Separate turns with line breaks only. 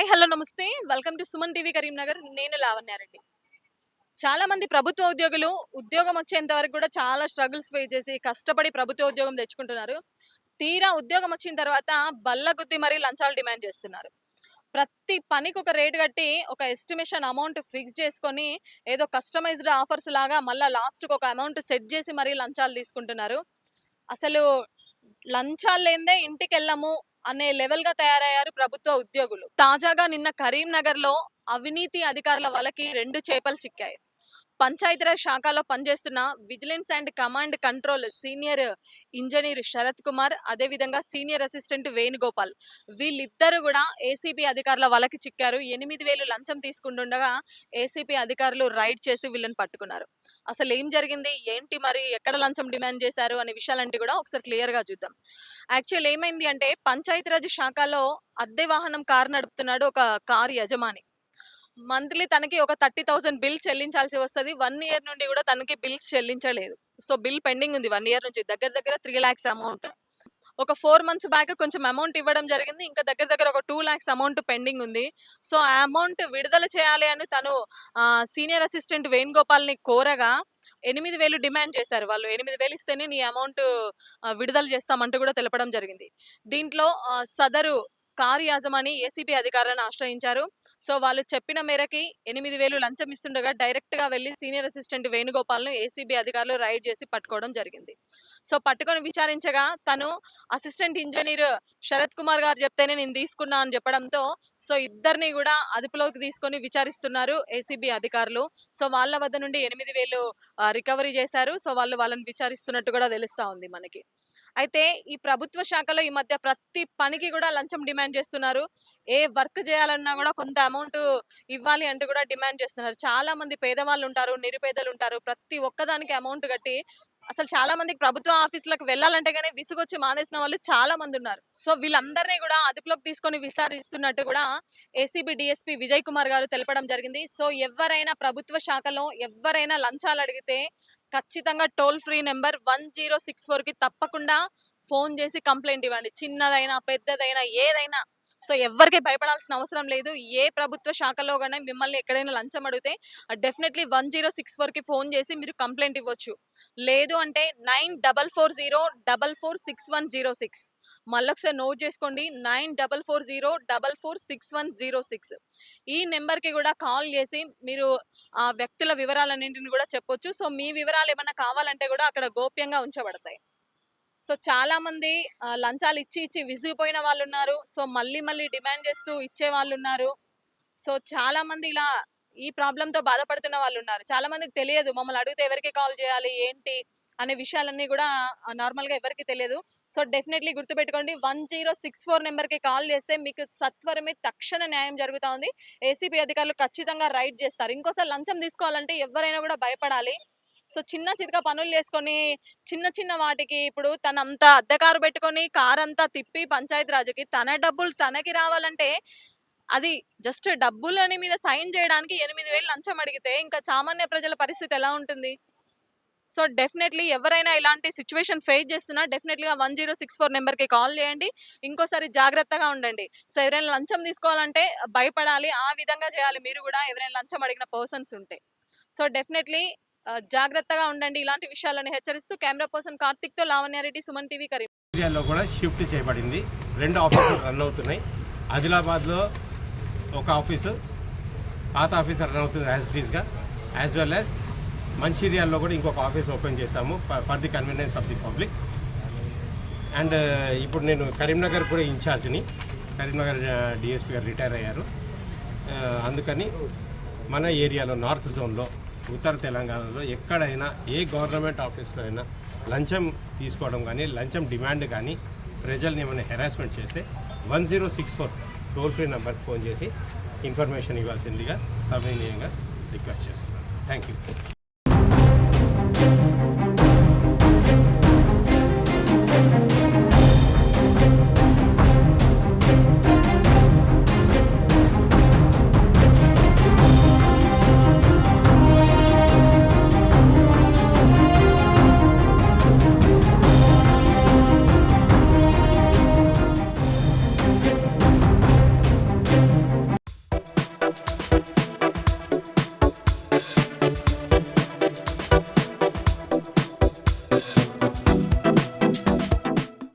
Hi hello నమస్తే. Welcome to Suman TV Karimnagar. నేను లావణ్యారెడ్డి. చాలా మంది ప్రభుత్వ ఉద్యోగులు ఉద్యోగం వచ్చేంత వరకు కూడా చాలా స్ట్రగుల్స్ ఫేస్ చేసి కష్టపడి ప్రభుత్వ ఉద్యోగం తెచ్చుకుంటున్నారు. తీరా ఉద్యోగం వచ్చిన తర్వాత బల్ల గుద్ది మరీ లంచాలు డిమాండ్ చేస్తున్నారు. ప్రతి పనికి ఒక రేటు కట్టి ఒక ఎస్టిమేషన్ అమౌంట్ ఫిక్స్ చేసుకొని ఏదో కస్టమైజ్డ్ ఆఫర్స్ లాగా మళ్ళీ లాస్ట్కి ఒక అమౌంట్ సెట్ చేసి మరీ లంచాలు తీసుకుంటున్నారు. అసలు లంచాలు లేదే ఇంటికి వెళ్ళము అనే లెవెల్గా తయారయ్యారు ప్రభుత్వ ఉద్యోగులు. తాజాగా నిన్న కరీంనగర్లో అవినీతి అధికారుల వలకి రెండు చేపలు చిక్కాయి. పంచాయతీరాజ్ శాఖలో పనిచేస్తున్న vigilance and command control senior engineer Sarath Kumar అదేవిధంగా సీనియర్ అసిస్టెంట్ వేణుగోపాల్. వీళ్ళిద్దరు కూడా ఏసీబీ అధికారుల వలకి చిక్కారు. ఎనిమిది వేలు లంచం తీసుకుంటుండగా ఏసీబీ అధికారులు రైడ్ చేసి వీళ్ళని పట్టుకున్నారు. అసలు ఏం జరిగింది? ఏంటి మరి? ఎక్కడ లంచం డిమాండ్ చేశారు? అనే విషయాలంటే కూడా ఒకసారి క్లియర్గా చూద్దాం. యాక్చువల్ ఏమైంది అంటే పంచాయతీరాజ్ శాఖలో అద్దె వాహనం కారు నడుపుతున్నాడు ఒక కారు యజమాని. మంత్లీ తనకి ఒక థర్టీ థౌసండ్ బిల్ చెల్లించాల్సి వస్తుంది. వన్ ఇయర్ నుండి కూడా తనకి బిల్స్ చెల్లించలేదు. సో బిల్ పెండింగ్ ఉంది వన్ ఇయర్ నుంచి. దగ్గర దగ్గర త్రీ ల్యాక్స్ అమౌంట్. ఒక ఫోర్ మంత్స్ బ్యాక్ కొంచెం అమౌంట్ ఇవ్వడం జరిగింది. ఇంకా దగ్గర దగ్గర ఒక టూ ల్యాక్స్ అమౌంట్ పెండింగ్ ఉంది. సో ఆ అమౌంట్ విడుదల చేయాలి అని తను సీనియర్ అసిస్టెంట్ వేణుగోపాల్ని కోరగా ఎనిమిది వేలు డిమాండ్ చేశారు. వాళ్ళు ఎనిమిది వేలు ఇస్తేనే నీ అమౌంట్ విడుదల చేస్తామంటూ కూడా తెలపడం జరిగింది. దీంట్లో సదరు కారు యాజమాని ఏసీబీ అధికారులను ఆశ్రయించారు. సో వాళ్ళు చెప్పిన మేరకి ఎనిమిది వేలు లంచం ఇస్తుండగా డైరెక్ట్గా వెళ్ళి సీనియర్ అసిస్టెంట్ వేణుగోపాల్ను ఏసీబీ అధికారులు రైడ్ చేసి పట్టుకోవడం జరిగింది. సో పట్టుకొని విచారించగా తను అసిస్టెంట్ ఇంజనీర్ శరత్ కుమార్ గారు చెప్తేనే నేను తీసుకున్నా అని చెప్పడంతో సో ఇద్దరిని కూడా అదుపులోకి తీసుకొని విచారిస్తున్నారు ఏసీబీ అధికారులు. సో వాళ్ళ వద్ద నుండి ఎనిమిది వేలు రికవరీ చేశారు. సో వాళ్ళు వాళ్ళని విచారిస్తున్నట్టు కూడా తెలుస్తూ ఉంది మనకి. అయితే ఈ ప్రభుత్వ శాఖలో ఈ మధ్య ప్రతి పనికి కూడా లంచం డిమాండ్ చేస్తున్నారు. ఏ వర్క్ చేయాలన్నా కూడా కొంత అమౌంట్ ఇవ్వాలి అంటూ కూడా డిమాండ్ చేస్తున్నారు. చాలా మంది పేదవాళ్ళు ఉంటారు నిరుపేదలు ఉంటారు. ప్రతి ఒక్కదానికి అమౌంట్ కట్టి అసలు చాలా మందికి ప్రభుత్వ ఆఫీసులకు వెళ్ళాలంటే గానీ విసుగొచ్చి మానేసిన వాళ్ళు చాలా మంది ఉన్నారు. సో వీళ్ళందరినీ కూడా అదుపులోకి తీసుకొని విచారిస్తున్నట్టు కూడా ఏసీబీ డిఎస్పీ విజయ్ కుమార్ గారు తెలపడం జరిగింది. సో ఎవరైనా ప్రభుత్వ శాఖలో ఎవరైనా లంచాలు అడిగితే ఖచ్చితంగా toll free number one zero six ఫోర్కి తప్పకుండా ఫోన్ చేసి కంప్లైంట్ ఇవ్వండి. చిన్నదైనా పెద్దదైనా ఏదైనా సో ఎవరికి భయపడాల్సిన అవసరం లేదు. ఏ ప్రభుత్వ శాఖలో కానీ మిమ్మల్ని ఎక్కడైనా లంచం అడిగితే డెఫినెట్లీ వన్ జీరో సిక్స్ ఫోర్కి ఫోన్ చేసి మీరు కంప్లైంట్ ఇవ్వచ్చు. లేదు అంటే nine double four zero double four six one zero six. మళ్ళొకసారి నోట్ చేసుకోండి nine double four zero double four six one zero six. ఈ నెంబర్కి కూడా కాల్ చేసి మీరు ఆ వ్యక్తుల వివరాలన్నింటిని కూడా చెప్పొచ్చు. సో మీ వివరాలు ఏమైనా కావాలంటే కూడా అక్కడ గోప్యంగా ఉంచబడతాయి. సో చాలా మంది లంచాలు ఇచ్చి ఇచ్చి విసిగిపోయిన వాళ్ళు ఉన్నారు సో మళ్ళీ మళ్ళీ డిమాండ్ చేస్తూ ఇచ్చే వాళ్ళు ఉన్నారు సో చాలా మంది ఇలా ఈ ప్రాబ్లంతో బాధపడుతున్న వాళ్ళు ఉన్నారు చాలా మందికి తెలియదు మమ్మల్ని అడిగితే ఎవరికి కాల్ చేయాలి ఏంటి అనే విషయాలన్నీ కూడా నార్మల్గా ఎవరికి తెలియదు. సో డెఫినెట్లీ గుర్తుపెట్టుకోండి వన్ జీరో సిక్స్ ఫోర్ నెంబర్కి కాల్ చేస్తే మీకు సత్వరమే తక్షణ న్యాయం జరుగుతూ ఉంది. ఏసీపీ అధికారులు ఖచ్చితంగా రైడ్ చేస్తారు. ఇంకోసారి లంచం తీసుకోవాలంటే ఎవరైనా కూడా భయపడాలి. సో చిన్న చితక పనులు చేసుకొని చిన్న చిన్న వాటికి ఇప్పుడు తనంతా అద్దె కారు పెట్టుకొని కార్ అంతా తిప్పి పంచాయతీ రాజుకి తన డబ్బులు తనకి రావాలంటే అది జస్ట్ డబ్బులని మీద సైన్ చేయడానికి ఎనిమిది వేలు లంచం అడిగితే ఇంకా సామాన్య ప్రజల పరిస్థితి ఎలా ఉంటుంది? సో డెఫినెట్లీ ఎవరైనా ఇలాంటి సిచ్యువేషన్ ఫేస్ చేస్తున్నా డెఫినెట్లీగా వన్ జీరో సిక్స్ ఫోర్ నెంబర్కి కాల్ చేయండి. ఇంకోసారి జాగ్రత్తగా ఉండండి. సో ఎవరైనా లంచం తీసుకోవాలంటే భయపడాలి. ఆ విధంగా చేయాలి. మీరు కూడా ఎవరైనా లంచం అడిగిన పర్సన్స్ ఉంటే. సో డెఫినెట్లీ జాగ్రత్తగా ఉండండి. ఇలాంటి విషయాలను హెచ్చరిస్తూ కెమెరా పర్సన్ కార్తిక్తో లావణ్యారెడ్డి సుమన్ టీవీ కరీం
ఏరియాలో కూడా షిఫ్ట్ చేయబడింది. రెండు ఆఫీసులు రన్ అవుతున్నాయి. ఆదిలాబాద్లో ఒక ఆఫీసు పాత ఆఫీస్ రన్ అవుతుంది యాజ్ టీస్గా యాజ్ వెల్ యాజ్ మంచిర్యాల్లో కూడా ఇంకొక ఆఫీస్ ఓపెన్ చేశాము for the convenience of the public and ఇప్పుడు నేను కరీంనగర్ కూడా ఇన్ఛార్జ్ని. కరీంనగర్ డిఎస్పీ గారు రిటైర్ అయ్యారు. అందుకని మన ఏరియాలో నార్త్ జోన్లో ఉత్తర తెలంగాణలో ఎక్కడైనా ఏ గవర్నమెంట్ ఆఫీస్లో అయినా లంచం తీసుకోవడం కానీ లంచం డిమాండ్ కానీ ప్రజల్ని ఏమైనా హెరాస్మెంట్ చేస్తే one zero six four toll free నెంబర్కి ఫోన్ చేసి ఇన్ఫర్మేషన్ ఇవ్వాల్సిందిగా సవినీయంగా రిక్వెస్ట్ చేస్తున్నాను. Thank you.